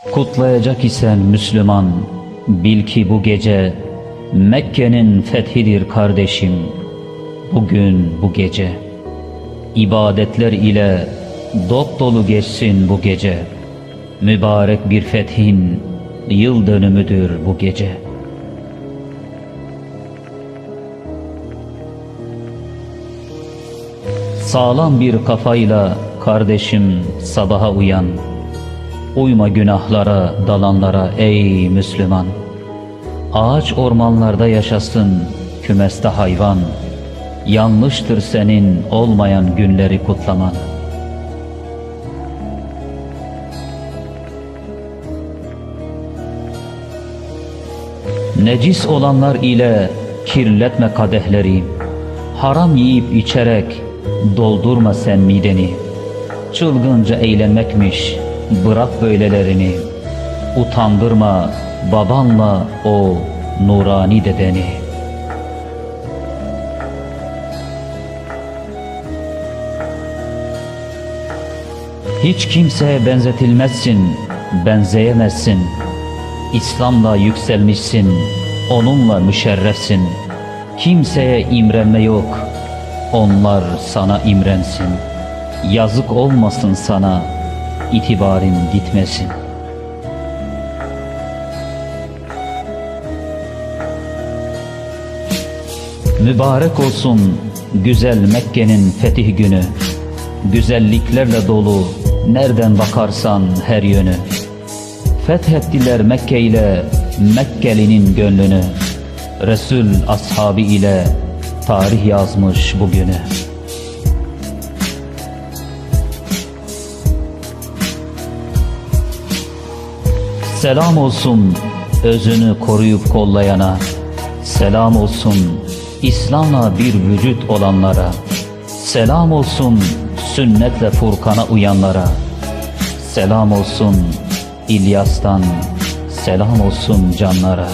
Kutlayacak isen Müslüman, bil ki bu gece Mekke'nin fethidir kardeşim. Bugün bu gece ibadetler ile dop dolu geçsin bu gece. Mübarek bir fethin yıl dönümüdür bu gece. Sağlam bir kafayla kardeşim sabaha uyan. Uyma günahlara, dalanlara ey Müslüman. Ağaç ormanlarda yaşasın kümeste hayvan. Yanlıştır senin olmayan günleri kutlaman. Necis olanlar ile kirletme kadehleri. Haram yiyip içerek doldurma sen mideni. Çılgınca eğlenmekmiş bırak böylelerini. Utandırma babanla o nurani dedeni. Hiç kimseye benzetilmezsin, benzeyemezsin. İslam'la yükselmişsin, onunla müşerrefsin. Kimseye imrenme yok, onlar sana imrensin. Yazık olmasın sana, itibarin gitmesin. Mübarek olsun güzel Mekke'nin fetih günü. Güzelliklerle dolu nereden bakarsan her yönü. Fethettiler Mekke ile Mekkelinin gönlünü. Resul ashabı ile tarih yazmış bugünü. Selam olsun özünü koruyup kollayana. Selam olsun İslam'la bir vücut olanlara. Selam olsun sünnetle Furkan'a uyanlara. Selam olsun İlyas'tan, selam olsun canlara.